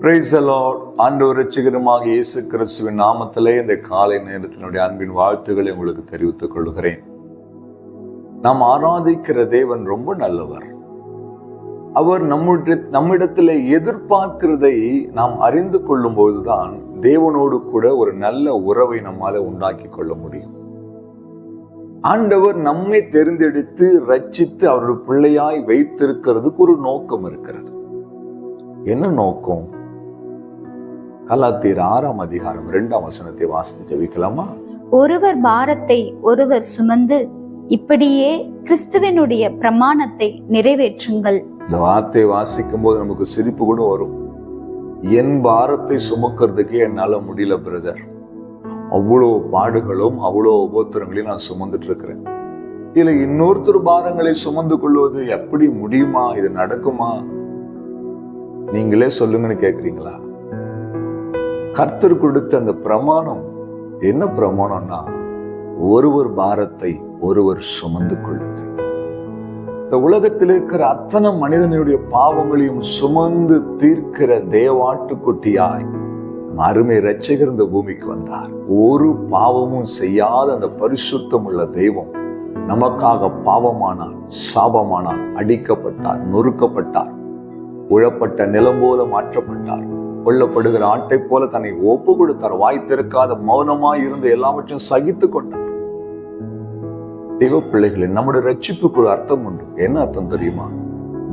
ஆண்டவர் ரட்சகருமாக இயேசு கிறிஸ்துவின் நாமத்திலே இந்த காலை நேரத்தினுடைய அன்பின் வாழ்த்துக்களை உங்களுக்கு தெரிவித்துக் கொள்கிறேன். நாம் ஆராதிக்கிற தேவன் ரொம்ப நல்லவர். அவர் நம்முடைய நம்மிடத்தில் எதிர்பார்க்கிறதை நாம் அறிந்து கொள்ளும் போதுதான் தேவனோடு கூட ஒரு நல்ல உறவை நம்மால உண்டாக்கி கொள்ள முடியும். ஆண்டவர் நம்மை தெரிந்தெடுத்து ரச்சித்து அவருடைய பிள்ளையாய் வைத்திருக்கிறதுக்கு ஒரு நோக்கம் இருக்கிறது. என்ன நோக்கம்? கலாத்தீர் ஆறாம் அதிகாரம் இரண்டாம் வசனத்தை வாசித்து ஜெபிக்கலாமா? ஒருவர் பாரத்தை ஒருவர் சுமந்து இப்படியே கிறிஸ்துவனுடைய பிரமாணத்தை நிறைவேற்றுங்கள். இந்த வார்த்தை வாசிக்கும் போது நமக்கு சிரிப்பு கூட வரும். என் பாரத்தை சுமக்கிறதுக்கே என்னால முடியல பிரதர் அவ்வளோ பாடுகளும் அவ்வளோ உபோத்திரங்களையும் நான் சுமந்துட்டு இருக்கிறேன். இதுல இன்னொருத்தர் பாரங்களை சுமந்து கொள்வது எப்படி முடியுமா? இது நடக்குமா? நீங்களே சொல்லுங்கன்னு கேக்குறீங்களா? கர்த்தர் கொடுத்த அந்த பிரமாணம் என்ன பிரமாணம்னா ஒருவர் பாரத்தை ஒருவர் சுமந்து கொள்ளுங்கள். இந்த உலகத்தில் இருக்கிற அத்தனை மனிதனுடைய பாவங்களையும் சுமந்து தீர்க்கிற தேவாட்டுக்குட்டியாய் அருமை ரச்சகர் இந்த பூமிக்கு வந்தார். ஒரு பாவமும் செய்யாத அந்த பரிசுத்தம் உள்ள தெய்வம் நமக்காக பாவமானார் சாபமானார் அடிக்கப்பட்டார் நொறுக்கப்பட்டார் உழப்பட்ட நிலம் போல மாற்றப்பட்டார். கொல்லப்படுகிற ஆட்டை போல தன்னை ஒப்பு கொடுத்தார் வாய் திறக்காத மௌனமாய் இருந்து எல்லாவற்றையும் சகித்து கொண்டார். தெய்வ பிள்ளைகளை நம்முடைய ரட்சிப்புக்கு ஒரு அர்த்தம் உண்டு. என்ன அர்த்தம் தெரியுமா?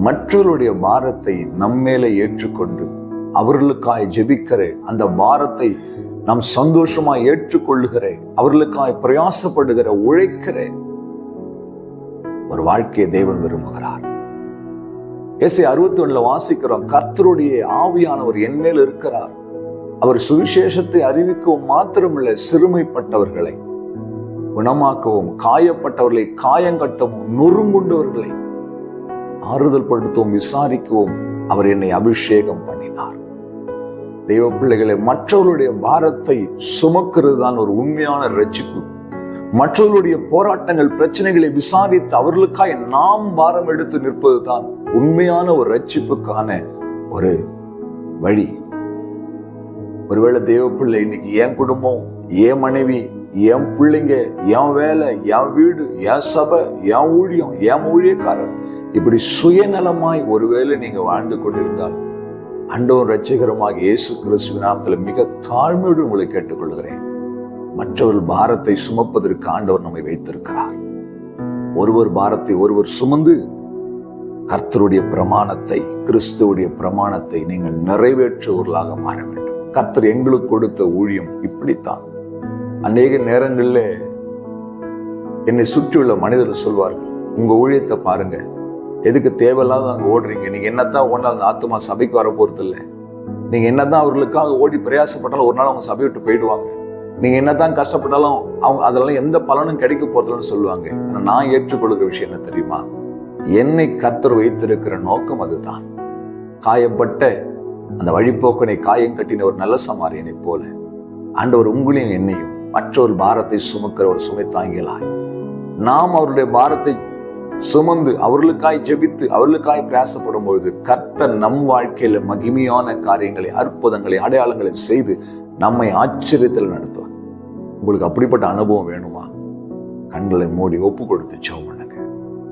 மற்றவருடைய பாரத்தை நம்மேல ஏற்றுக்கொண்டு அவர்களுக்காய் ஜெபிக்கிற அந்த பாரத்தை நாம் சந்தோஷமா ஏற்றுக்கொள்ளுகிற அவர்களுக்காய் பிரயாசப்படுகிற உழைக்கிற ஒரு வாழ்க்கையை தேவன் விரும்புகிறார். எஸ்ஐ அறுபத்தி ஒண்ணுல வாசிக்கிறோம் கர்த்தருடைய ஆவியானவர் என்மேல் இருக்கிறார். அவர் சுவிசேஷத்தை அறிவிக்கவும் மாத்திரமில்லை சிறுமைப்பட்டவர்களை குணமாக்கவும் காயப்பட்டவர்களை காயங்கட்டவும் நொறுங்குண்டவர்களை ஆறுதல் படுத்தவும் விசாரிக்கவும் அவர் என்னை அபிஷேகம் பண்ணினார். தெய்வ பிள்ளைகளை மற்றவர்களுடைய பாரத்தை சுமக்கிறது தான் ஒரு உண்மையான ரட்சிப்பு மற்றவர்களுடைய போராட்டங்கள் பிரச்சனைகளை விசாரித்து அவர்களுக்காக நாம் பாரம் எடுத்து நிற்பது தான் உண்மையான ஒரு ரட்சிப்புக்கான ஒரு வழி. ஒருவேளை தேவ பிள்ளை இன்னைக்கு என் குடும்பம் என் மனைவி என் பிள்ளைங்க என் வேலை என் வீடு என் சபை என் ஊழியம் என் ஊழியக்காரர் இப்படி சுயநலமாய் ஒருவேளை நீங்க வாழ்ந்து கொண்டிருந்தால் அண்டோன் ரட்சகரமாக இயேசு கிறிஸ்துவ நாமத்தில் மிக தாழ்மையோடு உங்களை கேட்டுக்கொள்கிறேன். மற்றவர்கள் பாரத்தை சுமப்பதற்கு ஆண்டவர் நம்மை வைத்திருக்கிறார். ஒருவர் பாரத்தை ஒருவர் சுமந்து கர்த்தருடைய பிரமாணத்தை கிறிஸ்துவுடைய பிரமாணத்தை நீங்கள் நிறைவேற்றுவர்களாக மாற வேண்டும். கர்த்தர் எங்களுக்கு கொடுத்த ஊழியம் இப்படித்தான். அநேக நேரங்களில் என்னை சுற்றியுள்ள மனிதர்கள் சொல்வார்கள் உங்க ஊழியத்தை பாருங்க. எதுக்கு தேவையில்லாத அங்கே ஓடுறீங்க? நீங்க என்னத்தான் ஓடினாலும் அந்த ஆத்மா சபைக்கு வர போறது இல்லை நீங்க என்னதான் அவர்களுக்காக ஓடி பிரயாசப்பட்டாலும் ஒரு நாள் அவங்க சபை விட்டு போயிடுவாங்க. நீங்க என்னதான் கஷ்டப்பட்டாலும் அவங்க அதெல்லாம் எந்த பலனும் கிடைக்க போறதுன்னு சொல்லுவாங்க. ஆனா நான் ஏற்றுக்கொள்கிற விஷயம் என்ன தெரியுமா? என்னை கத்தர் வைத்திருக்கிற நோக்கம் அதுதான். காயப்பட்ட அந்த வழிப்போக்கனை காயம் கட்டின ஒரு நல்ல சமாரியனை போல ஆண்டவர் உங்களையும் என்னையும் மற்றொரு பாரத்தை சுமக்கிற ஒரு சுமை தாங்கியலாய் நாம் அவருடைய பாரத்தை சுமந்து அவர்களுக்காய் ஜெபித்து அவர்களுக்காய் பிரயாசப்படும் பொழுது கர்த்தர் நம் வாழ்க்கையில மகிமையான காரியங்களை அற்புதங்களை அடையாளங்களை செய்து நம்மை ஆச்சரியத்தில் நடத்துவார். உங்களுக்கு அப்படிப்பட்ட அனுபவம் வேணுமா? கண்களை மூடி ஒப்பு கொடுத்து சோமன்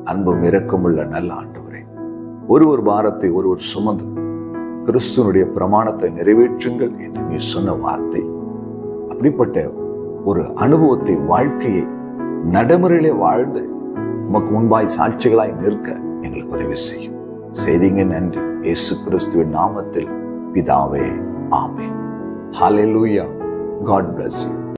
அன்பும் இரக்கமுள்ள நல்ல ஆண்டவரே. ஒரு பாரத்தை ஒருவர் சுமந்து கிறிஸ்துவனுடைய பிரமாணத்தை நிறைவேற்றுங்கள் என்று நீ சொன்ன வார்த்தை. அப்படிப்பட்ட ஒரு அனுபவத்தை வாழ்க்கையை நடைமுறையிலே வாழ்ந்து உமக்கு முன்பாய் சாட்சிகளாய் நிற்க எங்களுக்கு உதவி செய்யும். செய்திங்க நன்றி. இயேசு கிறிஸ்துவின் நாமத்தில் பிதாவே ஆமே ஹாலே லூயா காட் பிளஸ்